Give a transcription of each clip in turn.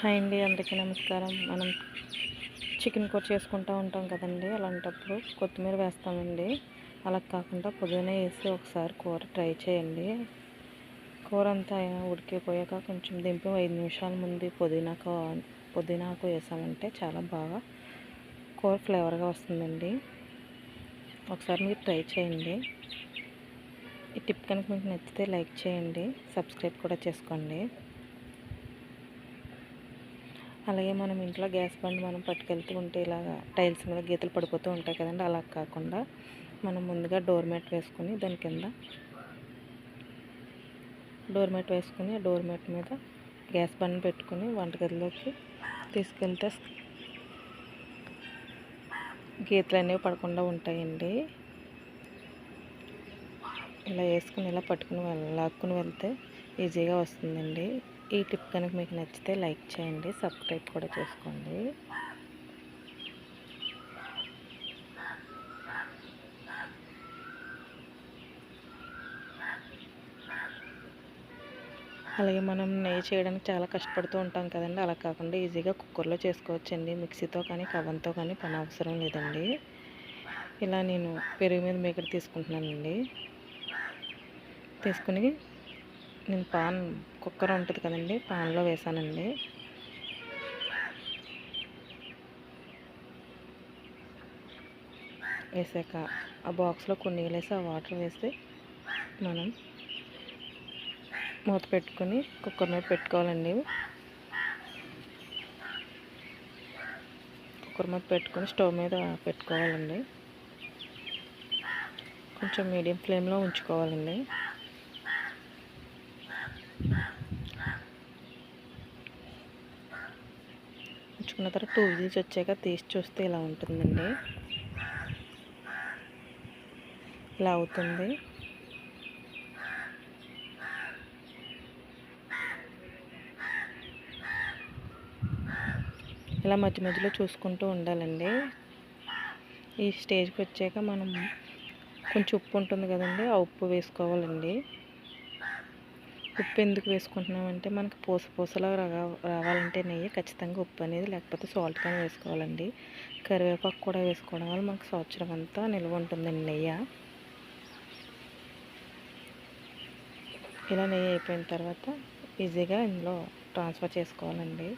Hi అండి అందరికీ నమస్కారం. మనం చికెన్ కూర చేసుకుంటూ ఉంటాం కదండి అలాంటప్పుడు కొత్తిమీర వేస్తామండి. అలా కాకుండా పుదీనా వేసి ఒకసారి కూర ట్రై చేయండి. కూర అంతా ఉడికిపోయాక కొంచెం దింపి ఐదు నిమిషాల ముందు పుదీనాకు పుదీనాకు వేసామంటే చాలా బాగా కూర ఫ్లేవర్గా వస్తుందండి. ఒకసారి మీరు ట్రై చేయండి. ఈ టిప్ కనుక మీకు నచ్చితే లైక్ చేయండి సబ్స్క్రైబ్ కూడా చేసుకోండి. అలాగే మనం ఇంట్లో గ్యాస్ బండ్ మనం పట్టుకెళ్తూ ఉంటే ఇలాగ టైల్స్ మీద గీతలు పడిపోతూ ఉంటాయి కదండి అలా కాకుండా మనం ముందుగా డోర్ మ్యాట్ వేసుకొని దాని కింద డోర్ మ్యాట్ వేసుకొని ఆ డోర్ మ్యాట్ మీద గ్యాస్ బండ్ పెట్టుకొని వంటగదిలోకి తీసుకెళ్తే గీతలు అనేవి పడకుండా ఉంటాయండి. ఇలా వేసుకుని ఇలా పట్టుకుని వెళ్ళ లాక్కుని వెళ్తే ఈజీగా వస్తుందండి. ఈ టిప్ కనుక మీకు నచ్చితే లైక్ చేయండి సబ్స్క్రైబ్ కూడా చేసుకోండి. అలాగే మనం నెయ్యి చేయడానికి చాలా కష్టపడుతూ ఉంటాం కదండి. అలా కాకుండా ఈజీగా కుక్కర్లో చేసుకోవచ్చండి. మిక్సీతో కానీ కవ్వంతో కానీ పని అవసరం లేదండి. ఇలా నేను పెరుగు మీద మేకడ తీసుకుంటున్నానండి. తీసుకుని నేను పాన్ కుక్కర్ ఉంటుంది కదండి పాన్లో వేసానండి. వేసాక ఆ బాక్స్లో కొన్ని నీళ్ళు వేసి ఆ వాటర్ వేసి మనం మూత పెట్టుకొని కుక్కర్ మీద పెట్టుకోవాలండి. కుక్కర్ మీద పెట్టుకొని స్టవ్ మీద పెట్టుకోవాలండి. కొంచెం మీడియం ఫ్లేమ్లో ఉంచుకోవాలండి. ఉంచుకున్న తర్వాత టూ విజిల్స్ వచ్చాక తీసి చూస్తే ఇలా ఉంటుందండి. ఇలా అవుతుంది. ఇలా మధ్య మధ్యలో చూసుకుంటూ ఉండాలండి. ఈ స్టేజ్కి వచ్చాక మనం కొంచెం ఉప్పు ఉంటుంది కదండి ఆ ఉప్పు వేసుకోవాలండి. ఉప్పు ఎందుకు వేసుకుంటున్నామంటే మనకు పూస పూసలా రావాలంటే నెయ్యి ఖచ్చితంగా ఉప్పు అనేది లేకపోతే సాల్ట్ కానీ వేసుకోవాలండి. కరివేపాకు కూడా వేసుకోవడం వల్ల మనకు సంవత్సరం అంతా నిల్వ ఉంటుందండి నెయ్యి. ఇలా నెయ్యి అయిపోయిన తర్వాత ఈజీగా ఇందులో ట్రాన్స్ఫర్ చేసుకోవాలండి.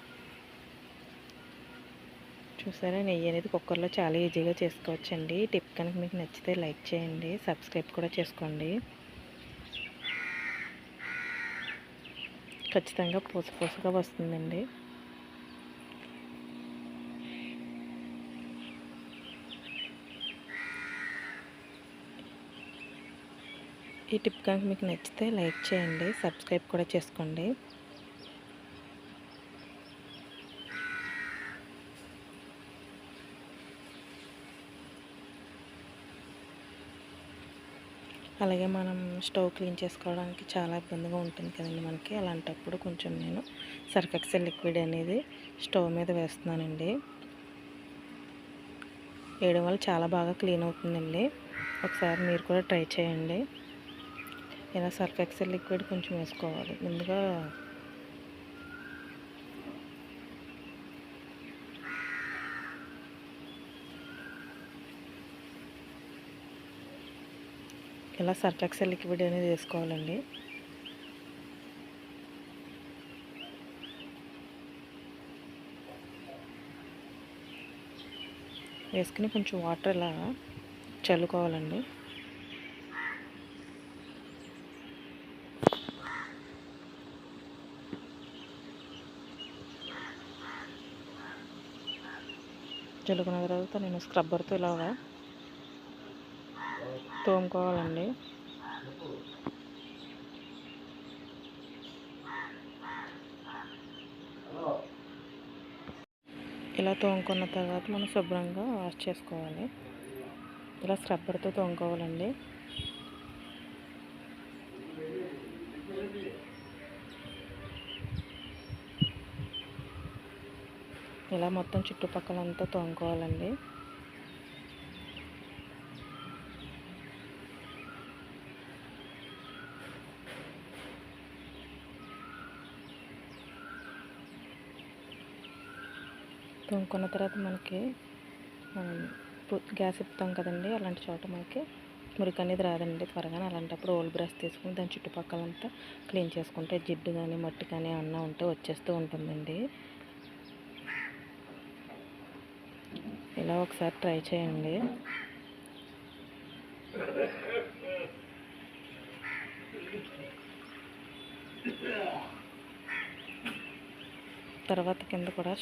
చూసారా నెయ్యి అనేది కుక్కర్లో చాలా ఈజీగా చేసుకోవచ్చండి. టిప్ కనుక మీకు నచ్చితే లైక్ చేయండి సబ్స్క్రైబ్ కూడా చేసుకోండి. ఖచ్చితంగా పూస పూసగా వస్తుందండి. ఈ టిప్ కనుక మీకు నచ్చితే లైక్ చేయండి సబ్స్క్రైబ్ కూడా చేసుకోండి. అలాగే మనం స్టవ్ క్లీన్ చేసుకోవడానికి చాలా ఇబ్బందిగా ఉంటుంది కదండి మనకి. అలాంటప్పుడు కొంచెం నేను సర్ఫెక్సెల్ లిక్విడ్ అనేది స్టవ్ మీద వేస్తున్నానండి. వేయడం వల్ల చాలా బాగా క్లీన్ అవుతుందండి. ఒకసారి మీరు కూడా ట్రై చేయండి. ఇలా సర్ఫెక్సెల్ లిక్విడ్ కొంచెం వేసుకోవాలి. ముందుగా ఇలా సర్ఫెక్సెల్ లిక్విడ్ అనేది వేసుకోవాలండి? వేసుకుని కొంచెం వాటర్ ఇలా చల్లుకోవాలండి. చల్లుకున్న తర్వాత నేను స్క్రబ్బర్తో ఇలాగా తోముకోవాలండి. ఇలా తోముకున్న తర్వాత మనం శుభ్రంగా వాష్ చేసుకోవాలి. ఇలా స్క్రబ్బర్తో తోముకోవాలండి. ఇలా మొత్తం చుట్టుపక్కలంతా తోముకోవాలండి. కొన్న తర్వాత మనకి గ్యాస్ ఇప్పుతాం కదండి అలాంటి చోట మనకి మురికి అనేది రాదండి త్వరగా అలాంటప్పుడు ఓల్డ్ బ్రష్ తీసుకుని దాని చుట్టుపక్కలంతా క్లీన్ చేసుకుంటే జిడ్డు కానీ మట్టి కానీ ఏమన్నా ఉంటే వచ్చేస్తూ ఉంటుందండి. ఇలా ఒకసారి ట్రై చేయండి. తర్వాత కింద కూడా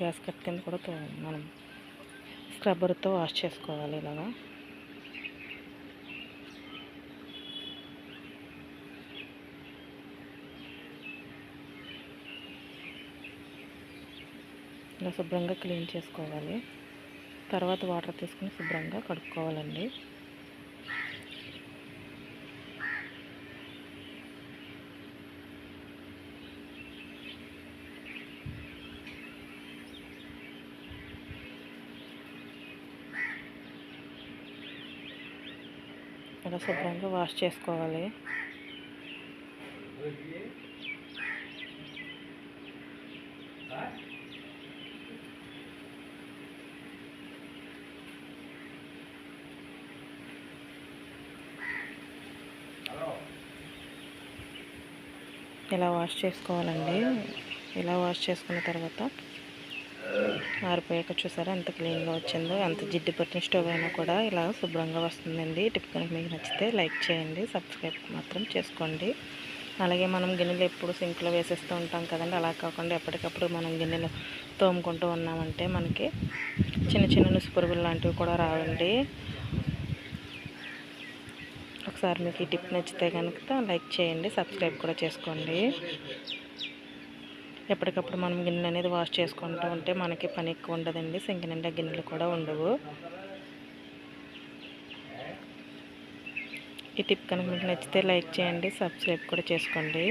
గ్యాస్ కట్ కింద కూడా మనం స్క్రబ్బర్తో వాష్ చేసుకోవాలి ఇలాగా. ఇలా శుభ్రంగా క్లీన్ చేసుకోవాలి. తర్వాత వాటర్ తీసుకుని శుభ్రంగా కడుక్కోవాలండి. ఇలా శుభ్రంగా వాష్ చేసుకోవాలి. ఇలా వాష్ చేసుకోవాలండి. ఇలా వాష్ చేసుకున్న తర్వాత ఆరిపోయాక చూసారా ఎంత క్లీన్గా వచ్చిందో ఎంత జిడ్డు పట్టిన స్టవ్ అయినా కూడా ఇలా శుభ్రంగా వస్తుందండి. టిప్ కనుక మీకు నచ్చితే లైక్ చేయండి సబ్స్క్రైబ్ మాత్రం చేసుకోండి. అలాగే మనం గిన్నెలు ఎప్పుడు సింక్లో వేసేస్తూ ఉంటాం కదండి. అలా కాకుండా ఎప్పటికప్పుడు మనం గిన్నెలు తోముకుంటూ ఉన్నామంటే మనకి చిన్న చిన్న నుసుపురుగులు లాంటివి కూడా రావండి. ఒకసారి మీకు ఈ టిప్ నచ్చితే కనుక లైక్ చేయండి సబ్స్క్రైబ్ కూడా చేసుకోండి. ఎప్పటికప్పుడు మనం గిన్నెలు అనేది వాష్ చేసుకుంటూ ఉంటే మనకి పని ఎక్కువ ఉండదండి. సింక్ నిండా గిన్నెలు కూడా ఉండవు. ఈ టిప్ కనుక మీకు నచ్చితే లైక్ చేయండి సబ్స్క్రైబ్ కూడా చేసుకోండి.